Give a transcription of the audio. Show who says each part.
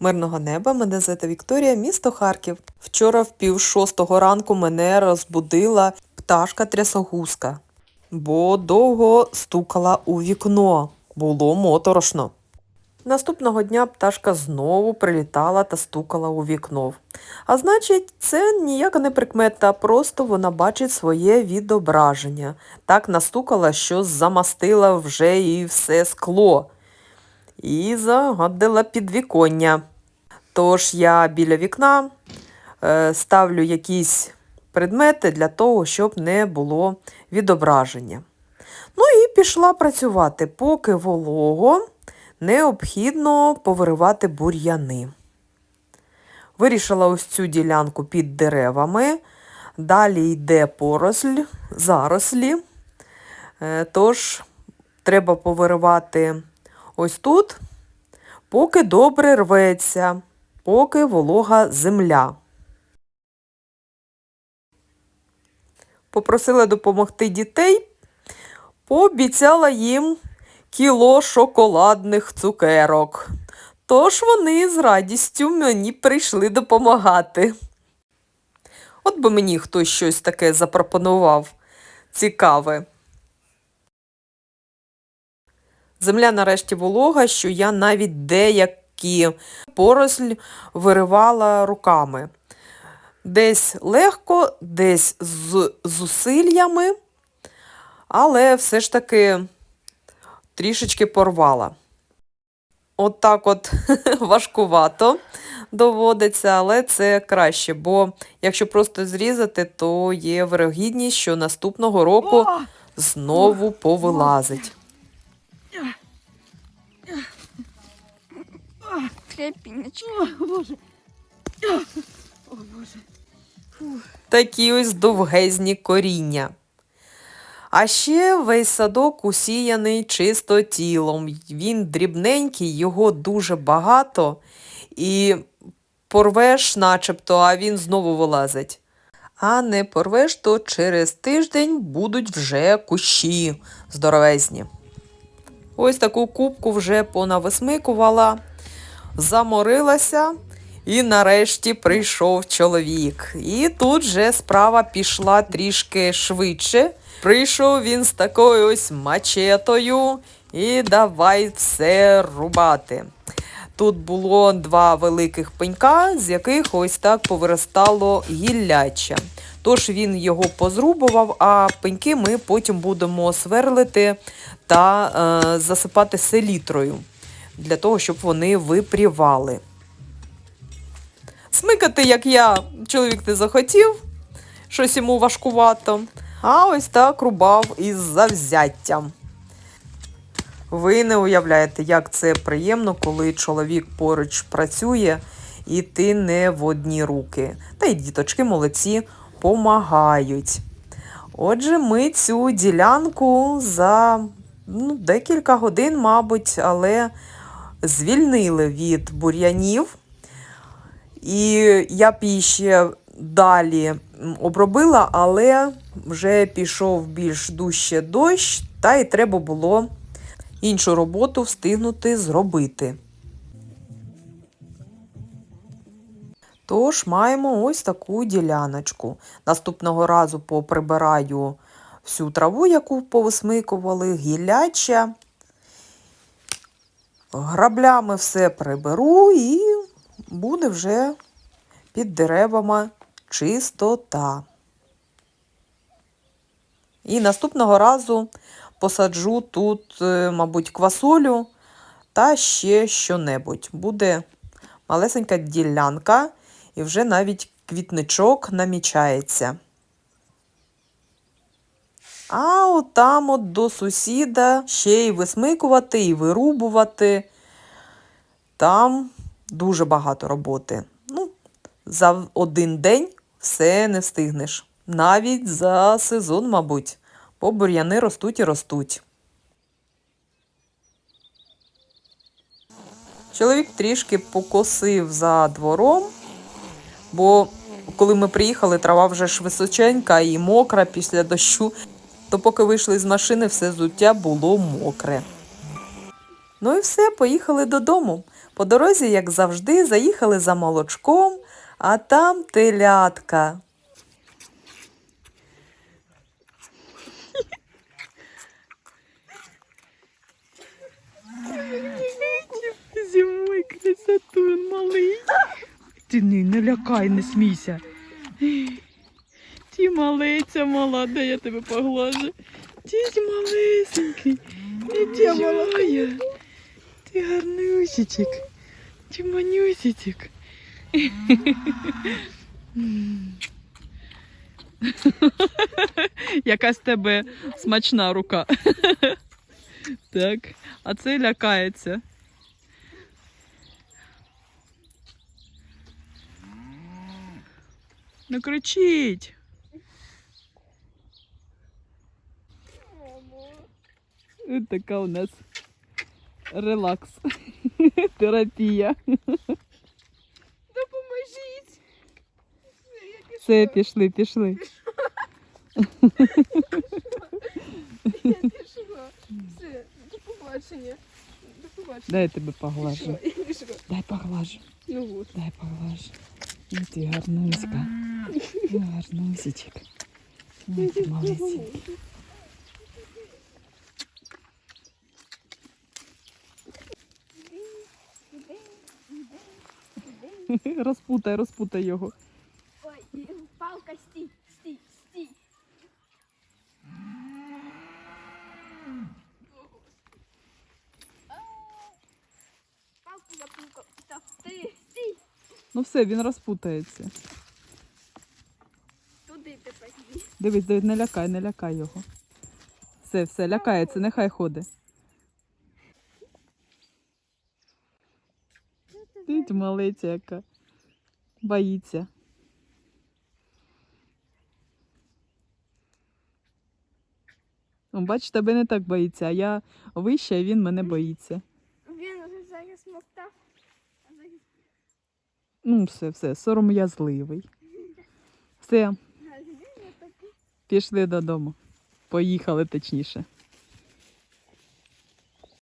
Speaker 1: Мирного неба, мене звати Вікторія, місто Харків. Вчора в пів шостого ранку мене розбудила пташка трясогузка, бо довго стукала у вікно. Було моторошно. Наступного дня пташка знову прилітала та стукала у вікно. А значить, це ніяка не прикмета, просто вона бачить своє відображення. Так настукала, що замастила вже і все скло. І загадила підвіконня. Тож я біля вікна е, ставлю якісь предмети для того, щоб не було відображення. Ну і пішла працювати, поки волого необхідно повиривати бур'яни. Вирішила ось цю ділянку під деревами. Далі йде поросль, зарослі. Е, Тож треба повиривати ось тут, поки добре рветься, поки волога земля. Попросила допомогти дітей, пообіцяла їм кіло шоколадних цукерок. Тож вони з радістю мені прийшли допомагати. От би мені хтось щось таке запропонував цікаве. Земля нарешті волога, що я навіть деякі поросль виривала руками. Десь легко, десь з зусиллями, але все ж таки трішечки порвала. От так от важкувато доводиться, але це краще, бо якщо просто зрізати, то є вирогідність, що наступного року знову повилазить.
Speaker 2: Крепіночка.
Speaker 3: О, Боже. О, Боже.
Speaker 1: такі ось довгезні коріння. А ще весь садок усіяний чисто тілом. Він дрібненький, його дуже багато, і порвеш начебто, а він знову вилазить. А не порвеш, то через тиждень будуть вже кущі здоровезні. Ось таку кубку вже понависмикувала, заморилася, і нарешті прийшов чоловік. І тут же справа пішла трішки швидше. Прийшов він з такою ось мачетою і давай все рубати. Тут було два великих пенька, з яких ось так повиростало гілляча. Тож він його позрубував, а пеньки ми потім будемо сверлити та е, засипати селітрою для того, щоб вони випрівали. Смикати, як я, чоловік не захотів, щось йому важкувато. А ось так рубав із завзяттям. Ви не уявляєте, як це приємно, коли чоловік поруч працює і ти не в одні руки. Та й діточки молодці помагають. Отже, ми цю ділянку за ну, декілька годин, мабуть, але звільнили від бур'янів. І я б її ще далі обробила, але вже пішов більш дужче дощ, та й треба було іншу роботу встигнути зробити. Тож маємо ось таку діляночку. Наступного разу поприбираю всю траву, яку повисмикували, гілляча. Граблями все приберу і буде вже під деревами чистота. І наступного разу посаджу тут, е, мабуть, квасолю та ще що-небудь. Буде малесенька ділянка, і вже навіть квітничок намічається. А от там от до сусіда ще й висмикувати, і вирубувати. Там дуже багато роботи. Ну, за один день все не встигнеш. Навіть за сезон, мабуть, бо бур'яни ростуть і ростуть. Чоловік трішки покосив за двором, бо коли ми приїхали, трава вже ж височенька і мокра після дощу, то поки вийшли з машини, все зуття було мокре. Ну і все, поїхали додому. По дорозі, як завжди, заїхали за молочком, а там телятка.
Speaker 3: Зимой красотун малий. Ти не, не лякай, не смійся. Малиця мала, де я тебе поглажу. Ті малесенький. Ті моя. Ти гарнусічик. Ти манюсічик. Яка тебе смачна рука. Так, а цей лякається. Не кричіть. Ось така у нас релакс. Терапія.
Speaker 2: Допоможіть!
Speaker 3: Все, пішли, пішли.
Speaker 2: Я пішла. Все, до побачення. До побачення.
Speaker 3: Дай я тебе поглажу.
Speaker 2: Пішла, пішла.
Speaker 3: Дай поглажу.
Speaker 2: Ну от.
Speaker 3: Дай поглажу. Ну ти гарнуська. Ну, гарнусічик. Ну, ти малесенький. Розпутай, розпутай його.
Speaker 2: Ой, палка, стій, стій, стій. Палку запукав. Так, ти, стій.
Speaker 3: Ну все, він розпутається.
Speaker 2: Туди тепер.
Speaker 3: Дивись, дивись, не лякай, не лякай його. Все, все, лякається, нехай ходить. Ти малиця яка. Боїться. Бач, тебе не так боїться, а я вища, а він мене боїться.
Speaker 2: Він вже зараз смоктав.
Speaker 3: Ну, все, все, сором'язливий. Все, пішли додому. Поїхали точніше.